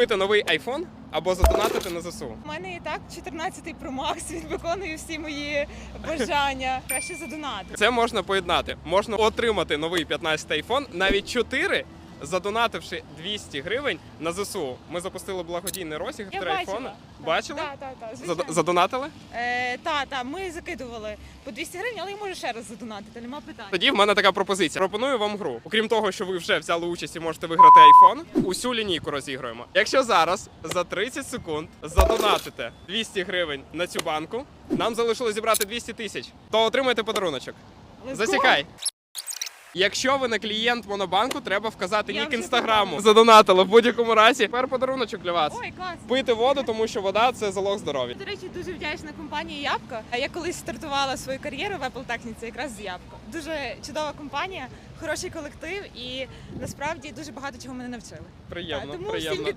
Купити новий iPhone або задонатити на ЗСУ. У мене і так 14-й Pro Max, він виконує всі мої бажання. Краще задонатити. Це можна поєднати. Можна отримати новий 15-й iPhone, навіть 4, задонативши 200 гривень на ЗСУ. Ми запустили благодійний розіграш Я три бачила. айфони. Бачили? Так, так, так. Зад- Задонатили? Е, та, та, ми закидували по 200 гривень, але я можу ще раз задонатити, нема питань. Тоді в мене така пропозиція. Пропоную вам гру. Окрім того, що ви вже взяли участь і можете виграти iPhone, усю лінійку розігруємо. Якщо зараз за 30 секунд задонатите 200 гривень на цю банку, нам залишилось зібрати 200 тисяч, то отримаєте подаруночок. Let's go. Засікай. Якщо ви не клієнт монобанку, треба вказати Я нік вже інстаграму. Задонатила в будь-якому разі. Тепер подаруночок для вас. Ой, клас. Пити воду, тому що вода це залог здоров'я. До речі, дуже вдячна компанії Ябко. Я колись стартувала свою кар'єру в Apple техніці якраз з Ябко. Дуже чудова компанія, хороший колектив і насправді дуже багато чого мене навчили. Приємно, Так, тому приємно. всім вітаю.